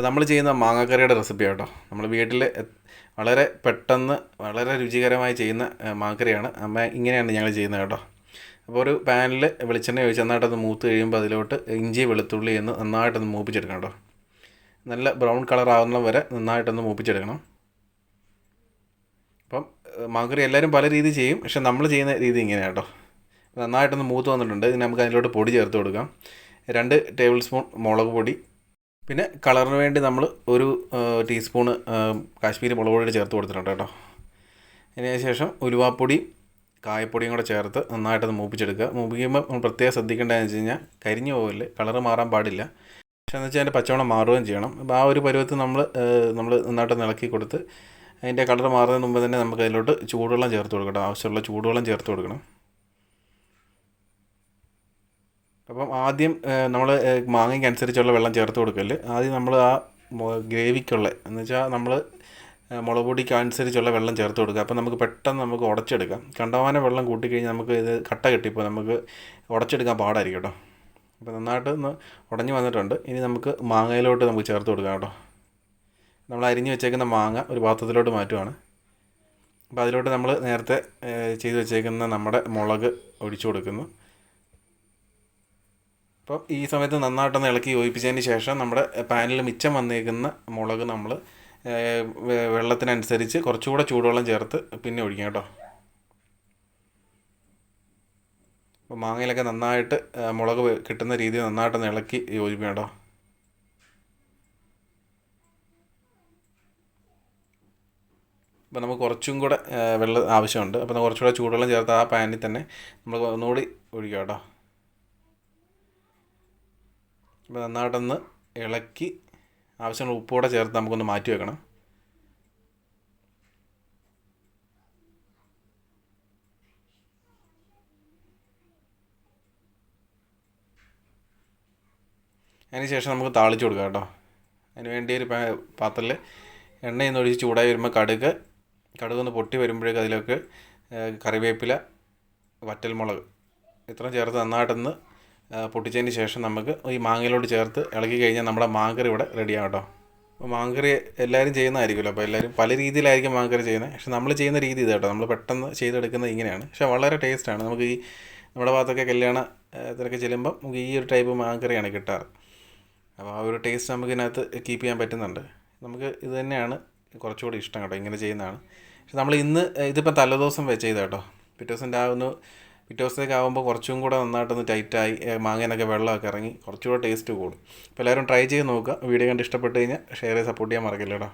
ഇപ്പോൾ നമ്മൾ ചെയ്യുന്ന മാങ്ങാക്കറിയുടെ റെസിപ്പി കേട്ടോ നമ്മൾ വീട്ടിൽ വളരെ പെട്ടെന്ന് വളരെ രുചികരമായി ചെയ്യുന്ന മാങ്ങക്കറിയാണ്. അമ്മ ഇങ്ങനെയാണ് ഞങ്ങൾ ചെയ്യുന്നത് കേട്ടോ. അപ്പോൾ ഒരു പാനിൽ വെളിച്ചെണ്ണ ഒഴിച്ച് നന്നായിട്ടൊന്ന് മൂത്ത് കഴിയുമ്പോൾ അതിലോട്ട് ഇഞ്ചി വെളുത്തുള്ളി എന്ന് നന്നായിട്ടൊന്ന് മൂപ്പിച്ചെടുക്കണം കേട്ടോ. നല്ല ബ്രൗൺ കളർ ആവുന്ന വരെ നന്നായിട്ടൊന്ന് മൂപ്പിച്ചെടുക്കണം. അപ്പം മാങ്ങക്കറി എല്ലാവരും പല രീതി ചെയ്യും പക്ഷെ നമ്മൾ ചെയ്യുന്ന രീതി ഇങ്ങനെയാണ് കേട്ടോ. നന്നായിട്ടൊന്ന് മൂത്ത് വന്നിട്ടുണ്ട്. ഇനി നമുക്ക് അതിലോട്ട് പൊടി ചേർത്ത് കൊടുക്കാം. രണ്ട് ടേബിൾ സ്പൂൺ മുളക് പൊടി പിന്നെ കളറിന് വേണ്ടി നമ്മൾ ഒരു ടീസ്പൂണ് കാശ്മീരി മുളക് പൊടി ചേർത്ത് കൊടുത്തിട്ടുണ്ട് കേട്ടോ. അതിന് ശേഷം ഉലുവാപ്പൊടി കായപ്പൊടിയും കൂടെ ചേർത്ത് നന്നായിട്ടത് മൂപ്പിച്ചെടുക്കുക. മൂപ്പിക്കുമ്പോൾ നമ്മൾ പ്രത്യേകം ശ്രദ്ധിക്കേണ്ടതെന്ന് വെച്ച് കഴിഞ്ഞാൽ കരിഞ്ഞു പോകില്ല കളറ് മാറാൻ പാടില്ല. പക്ഷേ എന്ന് വെച്ചാൽ അതിന്റെ പച്ചവണം മാറുകയും ചെയ്യണം. അപ്പോൾ ആ ഒരു പരുവത്തിൽ നമ്മൾ നമ്മൾ നന്നായിട്ട് ഇളക്കി കൊടുത്ത് അതിന്റെ കളർ മാറുന്നതിന് മുമ്പ് തന്നെ നമുക്ക് അതിലോട്ട് ചൂടുവെള്ളം ചേർത്ത് കൊടുക്കണം. ആവശ്യമുള്ള ചൂടുവെള്ളം ചേർത്ത് കൊടുക്കണം. അപ്പം ആദ്യം നമ്മൾ മാങ്ങയ്ക്ക് അനുസരിച്ചുള്ള വെള്ളം ചേർത്ത് കൊടുക്കൽ. ആദ്യം നമ്മൾ ആ ഗ്രേവിക്കുള്ള എന്ന് വെച്ചാൽ നമ്മൾ മുളക് പൊടിക്ക് അനുസരിച്ചുള്ള വെള്ളം ചേർത്ത് കൊടുക്കുക. അപ്പം നമുക്ക് പെട്ടെന്ന് നമുക്ക് ഉടച്ചെടുക്കാം. കണ്ടമാനം വെള്ളം കൂട്ടിക്കഴിഞ്ഞാൽ നമുക്ക് ഇത് കട്ട കെട്ടിപ്പോൾ നമുക്ക് ഉടച്ചെടുക്കാൻ പാടായിരിക്കും കേട്ടോ. അപ്പോൾ നന്നായിട്ട് ഒന്ന് ഉടഞ്ഞു വന്നിട്ടുണ്ട്. ഇനി നമുക്ക് മാങ്ങയിലോട്ട് നമുക്ക് ചേർത്ത് കൊടുക്കാം കേട്ടോ. നമ്മൾ അരിഞ്ഞു വെച്ചേക്കുന്ന മാങ്ങ ഒരു പാത്രത്തിലോട്ട് മാറ്റുവാണ്. അപ്പോൾ അതിലോട്ട് നമ്മൾ നേരത്തെ ചെയ്ത് വെച്ചേക്കുന്ന നമ്മുടെ മുളക് ഒഴിച്ചു കൊടുക്കുന്നു. അപ്പം ഈ സമയത്ത് നന്നായിട്ടൊന്ന് ഇളക്കി യോജിപ്പിച്ചതിന് ശേഷം നമ്മുടെ പാനിൽ മിച്ചം വന്നേക്കുന്ന മുളക് നമ്മൾ വെള്ളത്തിനനുസരിച്ച് കുറച്ചുകൂടെ ചൂടുവെള്ളം ചേർത്ത് പിന്നെ ഒഴിക്കാം കേട്ടോ. അപ്പോൾ മാങ്ങയിലൊക്കെ നന്നായിട്ട് മുളക് കിട്ടുന്ന രീതിയിൽ നന്നായിട്ടൊന്ന് ഇളക്കി യോജിപ്പിക്കാം കേട്ടോ. അപ്പോൾ നമുക്ക് കുറച്ചും കൂടെ വെള്ളം ആവശ്യമുണ്ട്. അപ്പോൾ കുറച്ചുകൂടെ ചൂടുവെള്ളം ചേർത്ത് ആ പാനിൽ തന്നെ നമ്മൾ ഒന്നുകൂടി ഒഴിക്കാം കേട്ടോ. നന്നായിട്ടൊന്ന് ഇളക്കി ആവശ്യമുള്ള ഉപ്പുകൂടെ ചേർത്ത് നമുക്കൊന്ന് മാറ്റി വെക്കണം. അതിന് ശേഷം നമുക്ക് താളിച്ച് കൊടുക്കാം കേട്ടോ. അതിന് വേണ്ടി ഒരു പാത്രത്തിൽ എണ്ണയൊന്ന് ഒഴിച്ച് ചൂടായി വരുമ്പോൾ കടുക് കടുക് ഒന്ന് പൊട്ടി വരുമ്പോഴേക്കും അതിലേക്ക് കറിവേപ്പില വറ്റൽമുളക് ഇത്രയും ചേർത്ത് നന്നായിട്ടൊന്ന് പൊട്ടിച്ചതിന് ശേഷം നമുക്ക് ഈ മാങ്ങയിലോട്ട് ചേർത്ത് ഇളക്കി കഴിഞ്ഞാൽ നമ്മുടെ മാങ്കറി ഇവിടെ റെഡിയാണ് കേട്ടോ. അപ്പോൾ മാങ്കറി എല്ലാവരും ചെയ്യുന്നതായിരിക്കുമല്ലോ. അപ്പോൾ എല്ലാവരും പല രീതിയിലായിരിക്കും മാങ്കറി ചെയ്യുന്നത്. പക്ഷെ നമ്മൾ ചെയ്യുന്ന രീതി ഇത് കേട്ടോ. നമ്മൾ പെട്ടെന്ന് ചെയ്തെടുക്കുന്നത് ഇങ്ങനെയാണ്. പക്ഷെ വളരെ ടേസ്റ്റാണ്. നമുക്ക് ഈ നമ്മുടെ ഭാഗത്തൊക്കെ കല്യാണ ഇതൊക്കെ ചെല്ലുമ്പം നമുക്ക് ഈ ഒരു ടൈപ്പ് മാങ്കറിയാണ് കിട്ടാറ്. അപ്പോൾ ആ ഒരു ടേസ്റ്റ് നമുക്ക് ഇതിനകത്ത് കീപ്പ് ചെയ്യാൻ പറ്റുന്നുണ്ട്. നമുക്ക് ഇത് തന്നെയാണ് കുറച്ചുകൂടി ഇഷ്ടം കേട്ടോ. ഇങ്ങനെ ചെയ്യുന്നതാണ്. പക്ഷെ നമ്മൾ ഇന്ന് ഇതിപ്പോൾ തലേദിവസം വെച്ച് ചെയ്ത കേട്ടോ. പിറ്റേ ദിവസം രാവിലെ പിറ്റേ ദിവസത്തേക്ക് ആകുമ്പോൾ കുറച്ചും കൂടെ നന്നായിട്ടൊന്ന് ടൈറ്റായി മാങ്ങേനൊക്കെ വെള്ളമൊക്കെ ഇറങ്ങി കുറച്ചുകൂടെ ടേസ്റ്റ് കൂടും. അപ്പോൾ എല്ലാവരും ട്രൈ ചെയ്ത് നോക്കുക. വീഡിയോ കണ്ട് ഇഷ്ടപ്പെട്ട് കഴിഞ്ഞാൽ ഷെയർ ചെയ്ത് സപ്പോർട്ട് ചെയ്യാൻ മറക്കില്ല കേട്ടോ